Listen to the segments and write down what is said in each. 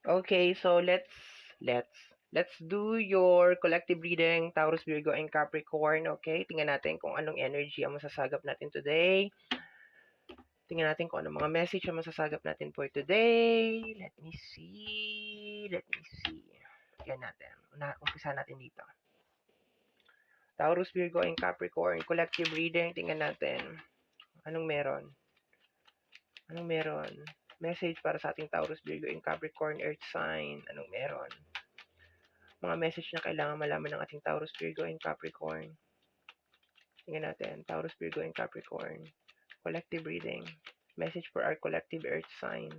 Okay, so let's let's let's do your collective reading Taurus, Virgo, and Capricorn. Okay, tingnan natin kung anong energy ang masasagap natin today. Tingnan natin kung anong mga message ang masasagap natin for today. Let me see. Let me see. Tingnan natin. Una, umpisa natin dito. Taurus, Virgo, and Capricorn. Collective reading. Tingnan natin. Anong meron? Anong meron? Message para sa ating Taurus, Virgo, and Capricorn Earth sign. Anong meron? Mga message na kailangan malaman ng ating Taurus, Virgo, and Capricorn. Tingnan natin. Taurus, Virgo, and Capricorn. Collective reading. Message for our collective Earth sign.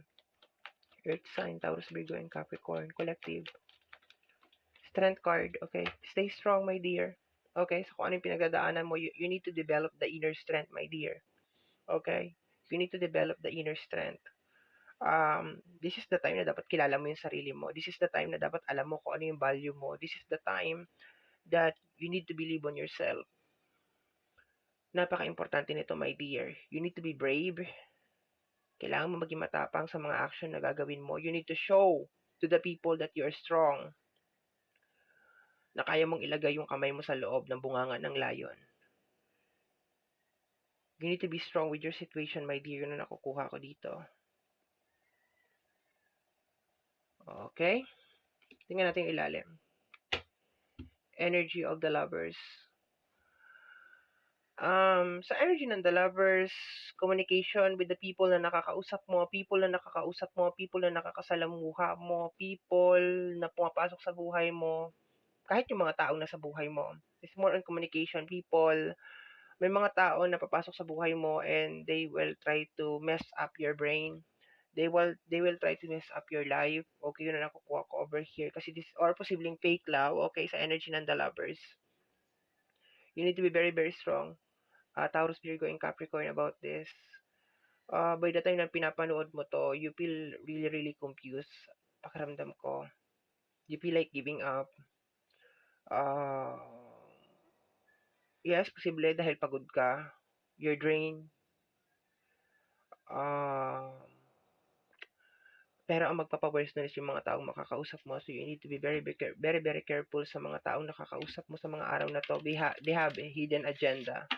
Earth sign, Taurus, Virgo, and Capricorn. Collective. Strength card. Okay. Stay strong, my dear. Okay. So, kung ano yung pinagdadaanan mo, you, you need to develop the inner strength, my dear. Okay. You need to develop the inner strength um, this is the time na dapat kilala mo yung sarili mo. This is the time na dapat alam mo kung ano yung value mo. This is the time that you need to believe on yourself. Napaka-importante nito, my dear. You need to be brave. Kailangan mo maging matapang sa mga action na gagawin mo. You need to show to the people that you are strong. Na kaya mong ilagay yung kamay mo sa loob ng bunganga ng layon. You need to be strong with your situation, my dear. Ang nakukuha ko dito. Okay? Tingnan natin ilalim. Energy of the lovers. Um, sa energy ng the lovers, communication with the people na nakakausap mo, people na nakakausap mo, people na nakakasalamuha mo, people na pumapasok sa buhay mo, kahit yung mga tao na sa buhay mo. It's more on communication. People, may mga tao na papasok sa buhay mo and they will try to mess up your brain they will they will try to mess up your life. Okay, yun na nakukuha ko over here. Kasi this, or posibleng fake love, okay, sa energy ng the lovers. You need to be very, very strong. Uh, Taurus, Virgo, and Capricorn about this. Uh, by the time na pinapanood mo to, you feel really, really confused. Pakiramdam ko. You feel like giving up. Uh, yes, posible dahil pagod ka. You're drained. Uh, pero ang magpapa-worse na is yung mga taong makakausap mo. So you need to be very, very, very, very careful sa mga taong nakakausap mo sa mga araw na to. They, ha- they have a hidden agenda.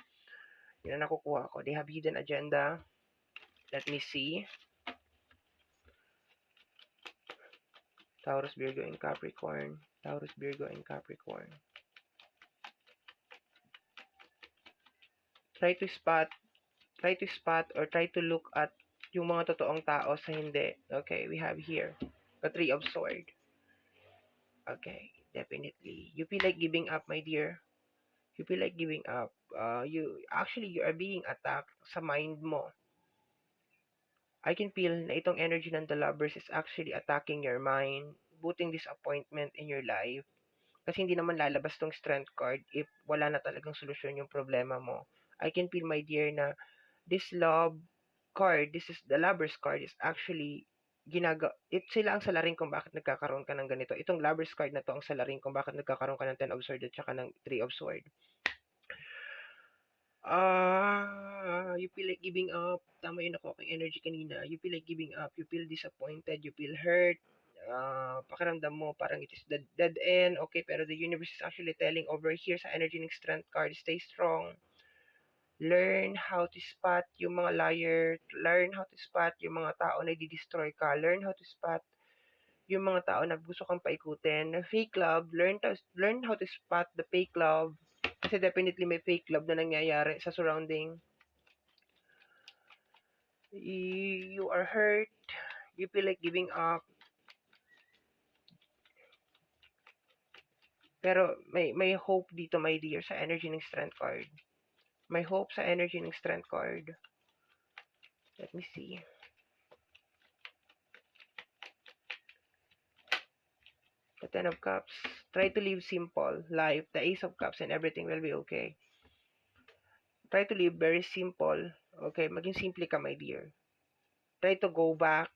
Yun ang nakukuha ko. They have hidden agenda. Let me see. Taurus, Virgo, and Capricorn. Taurus, Virgo, and Capricorn. Try to spot, try to spot or try to look at yung mga totoong tao sa hindi. Okay, we have here the Three of Sword. Okay, definitely. You feel like giving up, my dear. You feel like giving up. Uh, you actually you are being attacked sa mind mo. I can feel na itong energy ng the lovers is actually attacking your mind, putting disappointment in your life. Kasi hindi naman lalabas tong strength card if wala na talagang solusyon yung problema mo. I can feel, my dear, na this love card, this is the lover's card is actually ginaga it sila ang salarin kung bakit nagkakaroon ka ng ganito. Itong lover's card na to ang salarin kung bakit nagkakaroon ka ng 10 of sword at saka ng 3 of sword. Ah, uh, you feel like giving up. Tama yung nakuha kong energy kanina. You feel like giving up. You feel disappointed. You feel hurt. Uh, pakiramdam mo parang it is dead, dead end. Okay, pero the universe is actually telling over here sa energy ng strength card, stay strong learn how to spot yung mga liar, learn how to spot yung mga tao na di-destroy ka, learn how to spot yung mga tao na gusto kang paikutin. Fake love, learn to, learn how to spot the fake love. Kasi definitely may fake love na nangyayari sa surrounding. You, are hurt, you feel like giving up. Pero may may hope dito, my dear, sa energy ng strength card. May hope sa energy ng strength card. Let me see. The Ten of Cups. Try to live simple life. The Ace of Cups and everything will be okay. Try to live very simple. Okay, maging simple ka, my dear. Try to go back.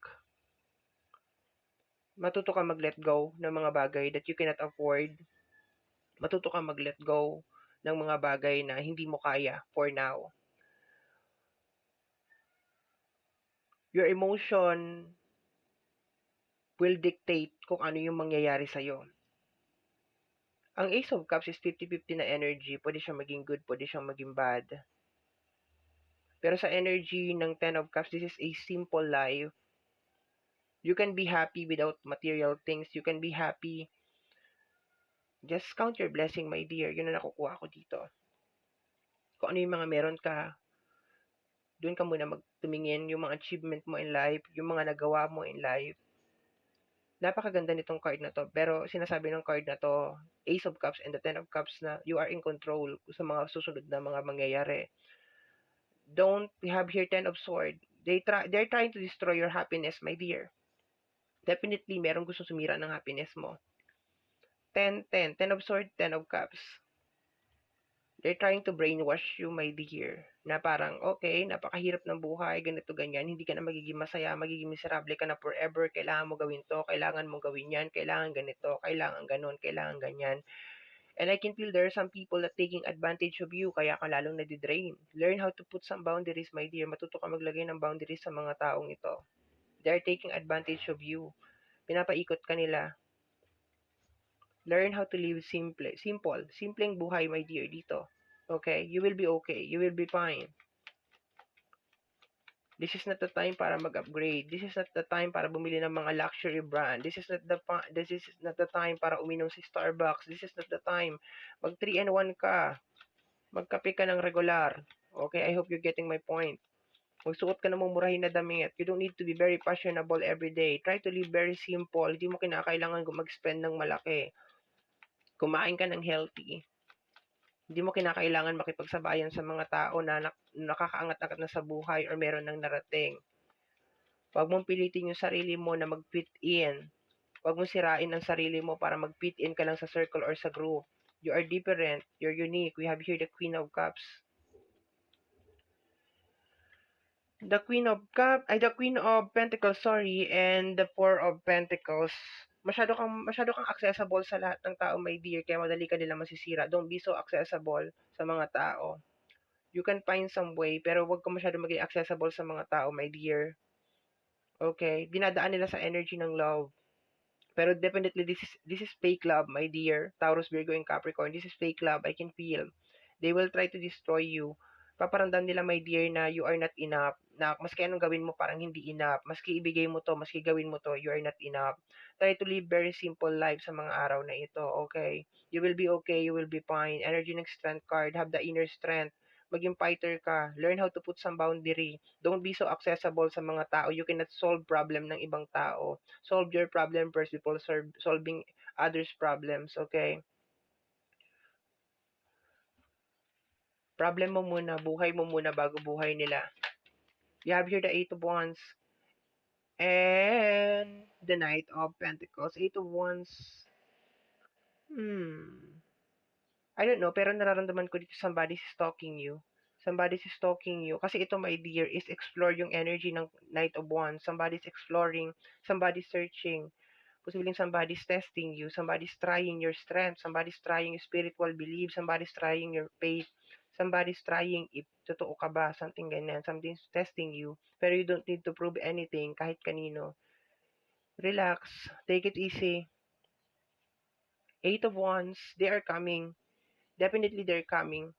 Matuto ka mag-let go ng mga bagay that you cannot afford. Matuto ka mag-let go ng mga bagay na hindi mo kaya for now. Your emotion will dictate kung ano yung mangyayari sa'yo. Ang Ace of Cups is 50-50 na energy. Pwede siyang maging good, pwede siyang maging bad. Pero sa energy ng Ten of Cups, this is a simple life. You can be happy without material things. You can be happy. Just count your blessing, my dear. Yun na nakukuha ko dito. Kung ano yung mga meron ka, doon ka muna magtumingin yung mga achievement mo in life, yung mga nagawa mo in life. Napakaganda nitong card na to. Pero sinasabi ng card na to, Ace of Cups and the Ten of Cups na you are in control sa mga susunod na mga mangyayari. Don't we have here Ten of Sword. They try, they're trying to destroy your happiness, my dear. Definitely, merong gusto sumira ng happiness mo. 10, 10. 10 of Sword, 10 of Cups they're trying to brainwash you, my dear, na parang, okay, napakahirap ng buhay, ganito, ganyan, hindi ka na magiging masaya, magiging miserable ka na forever, kailangan mo gawin to, kailangan mo gawin yan, kailangan ganito, kailangan ganon, kailangan ganyan. And I can feel there are some people that taking advantage of you, kaya ka lalong nadidrain. Learn how to put some boundaries, my dear. Matuto ka maglagay ng boundaries sa mga taong ito. They're taking advantage of you. Pinapaikot ka nila Learn how to live simple. Simple. Simpleng buhay, my dear, dito. Okay? You will be okay. You will be fine. This is not the time para mag-upgrade. This is not the time para bumili ng mga luxury brand. This is not the this is not the time para uminom si Starbucks. This is not the time. Mag 3 and 1 ka. Magkape ka ng regular. Okay, I hope you're getting my point. Magsuot ka ng mumurahin na damit. You don't need to be very fashionable every day. Try to live very simple. Hindi mo kinakailangan mag-spend ng malaki kumain ka ng healthy, hindi mo kinakailangan makipagsabayan sa mga tao na nakakaangat-angat na sa buhay or meron ng narating. Huwag mong pilitin yung sarili mo na mag-fit in. Huwag mong sirain ang sarili mo para mag-fit in ka lang sa circle or sa group. You are different. You're unique. We have here the Queen of Cups. The Queen of Cup, ay the Queen of Pentacles, sorry, and the Four of Pentacles masyado kang masyado kang accessible sa lahat ng tao, my dear, kaya madali ka nila masisira. Don't be so accessible sa mga tao. You can find some way, pero wag ka masyado maging accessible sa mga tao, my dear. Okay? Dinadaan nila sa energy ng love. Pero definitely, this is, this is fake love, my dear. Taurus, Virgo, and Capricorn. This is fake love. I can feel. They will try to destroy you paparamdam nila, my dear, na you are not enough. Na maski anong gawin mo, parang hindi enough. Maski ibigay mo to, maski gawin mo to, you are not enough. Try to live very simple life sa mga araw na ito, okay? You will be okay, you will be fine. Energy ng strength card, have the inner strength. Maging fighter ka. Learn how to put some boundary. Don't be so accessible sa mga tao. You cannot solve problem ng ibang tao. Solve your problem first before solving others' problems, okay? Problem mo muna, buhay mo muna bago buhay nila. You have here the Eight of Wands and the Knight of Pentacles. Eight of Wands. Hmm. I don't know, pero nararamdaman ko dito somebody's stalking you. Somebody's stalking you. Kasi ito, my dear, is explore yung energy ng Knight of Wands. Somebody's exploring. Somebody's searching. Posibleng somebody's testing you. Somebody's trying your strength. Somebody's trying your spiritual belief. Somebody's trying your faith somebody's trying if totoo ka ba, something ganyan, something's testing you, pero you don't need to prove anything kahit kanino. Relax, take it easy. Eight of Wands, they are coming. Definitely they're coming.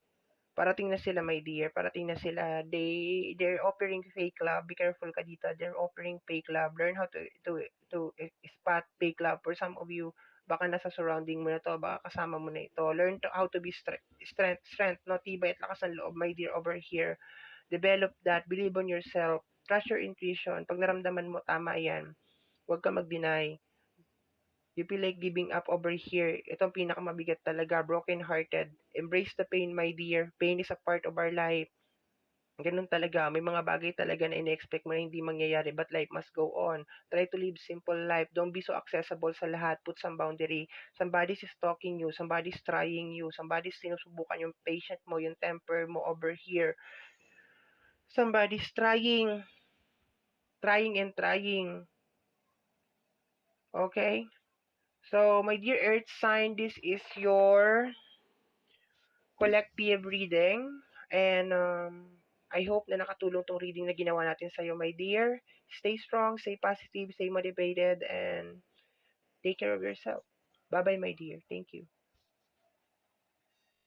Parating na sila, my dear. Parating na sila. They, they're offering fake love. Be careful ka dito. They're offering fake love. Learn how to, to, to spot fake love. For some of you, baka nasa surrounding mo na to, baka kasama mo na ito. Learn to how to be strength, strength, strength, no? Tibay at lakas ng loob, my dear, over here. Develop that. Believe on yourself. Trust your intuition. Pag naramdaman mo, tama yan. Huwag ka mag-deny. You feel like giving up over here. Ito ang pinakamabigat talaga. Broken-hearted. Embrace the pain, my dear. Pain is a part of our life. Ganun talaga. May mga bagay talaga na ine-expect mo na hindi mangyayari but life must go on. Try to live simple life. Don't be so accessible sa lahat. Put some boundary. Somebody's stalking you. Somebody's trying you. Somebody's sinusubukan yung patient mo, yung temper mo over here. Somebody's trying. Trying and trying. Okay? So, my dear earth sign, this is your collective reading. And, um, I hope na nakatulong tong reading na ginawa natin sa'yo, my dear. Stay strong, stay positive, stay motivated, and take care of yourself. Bye-bye, my dear. Thank you.